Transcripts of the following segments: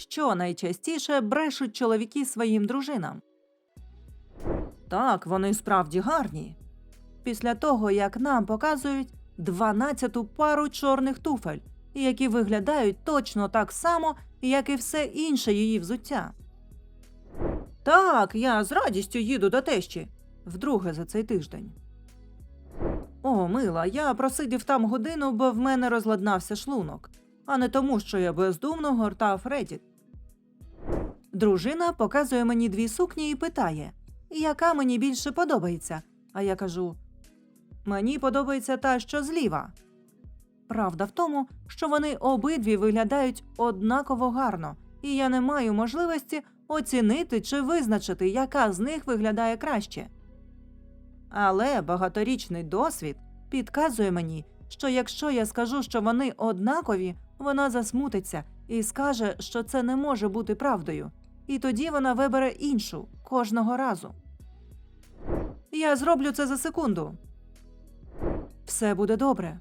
що найчастіше брешуть чоловіки своїм дружинам. Так, вони справді гарні. Після того, як нам показують 12-ту пару чорних туфель, які виглядають точно так само, як і все інше її взуття. Так, я з радістю їду до тещі. Вдруге за цей тиждень. О, мила, я просидів там годину, бо в мене розладнався шлунок, а не тому, що я бездумно гортав Reddit. Дружина показує мені дві сукні і питає, яка мені більше подобається. А я кажу: Мені подобається та, що зліва. Правда в тому, що вони обидві виглядають однаково гарно, і я не маю можливості оцінити чи визначити, яка з них виглядає краще. Але багаторічний досвід підказує мені, що якщо я скажу, що вони однакові, вона засмутиться і скаже, що це не може бути правдою, і тоді вона вибере іншу кожного разу. Я зроблю це за секунду. Все буде добре.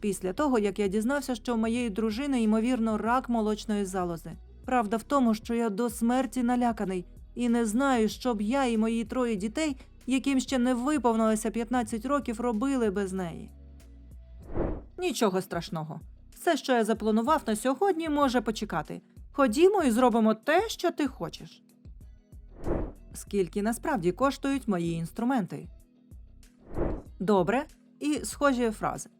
Після того, як я дізнався, що в моєї дружини ймовірно рак молочної залози. Правда в тому, що я до смерті наляканий і не знаю, що б я і мої троє дітей, яким ще не виповнилося 15 років, робили без неї. Нічого страшного. Все, що я запланував на сьогодні, може почекати. Ходімо і зробимо те, що ти хочеш. Скільки насправді коштують мої інструменти? Добре і схожі фрази.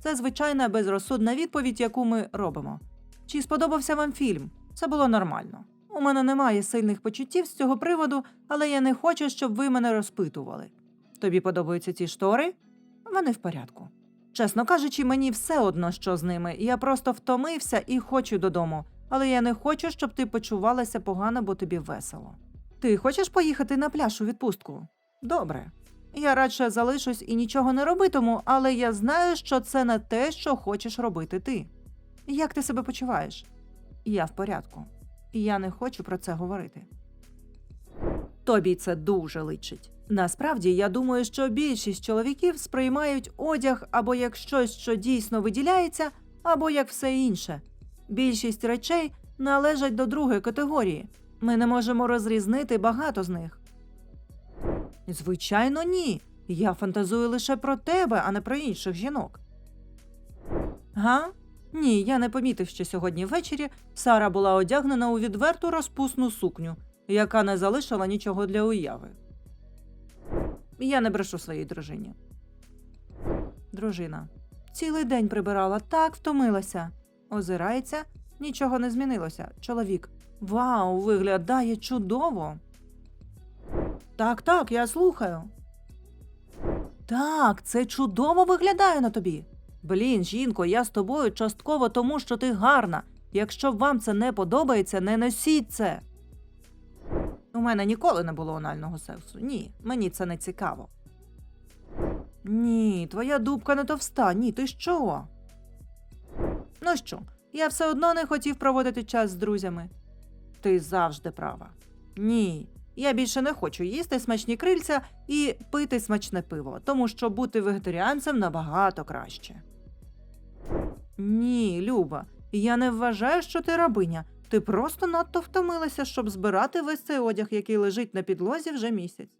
Це звичайна безрозсудна відповідь, яку ми робимо. Чи сподобався вам фільм? Це було нормально. У мене немає сильних почуттів з цього приводу, але я не хочу, щоб ви мене розпитували. Тобі подобаються ці штори? Вони в порядку. Чесно кажучи, мені все одно, що з ними. Я просто втомився і хочу додому, але я не хочу, щоб ти почувалася погано, бо тобі весело. Ти хочеш поїхати на пляж у відпустку? Добре. Я радше залишусь і нічого не робитиму, але я знаю, що це не те, що хочеш робити ти. Як ти себе почуваєш? Я в порядку. І я не хочу про це говорити. Тобі це дуже личить. Насправді, я думаю, що більшість чоловіків сприймають одяг або як щось, що дійсно виділяється, або як все інше. Більшість речей належать до другої категорії. Ми не можемо розрізнити багато з них. Звичайно, ні. Я фантазую лише про тебе, а не про інших жінок. Га? Ні, я не помітив, що сьогодні ввечері Сара була одягнена у відверту розпусну сукню, яка не залишила нічого для уяви. Я не брешу своїй дружині. Дружина. Цілий день прибирала, так втомилася. Озирається, нічого не змінилося. Чоловік. Вау, виглядає чудово. Так, так, я слухаю. Так, це чудово виглядає на тобі. Блін, жінко, я з тобою частково тому, що ти гарна. Якщо вам це не подобається, не носіть це. У мене ніколи не було анального сексу. Ні, мені це не цікаво. Ні, твоя дубка не товста. Ні, ти що? Ну що, я все одно не хотів проводити час з друзями. Ти завжди права. Ні, я більше не хочу їсти смачні крильця і пити смачне пиво, тому що бути вегетаріанцем набагато краще. Ні, Люба, я не вважаю, що ти рабиня. Ти просто надто втомилася, щоб збирати весь цей одяг, який лежить на підлозі вже місяць.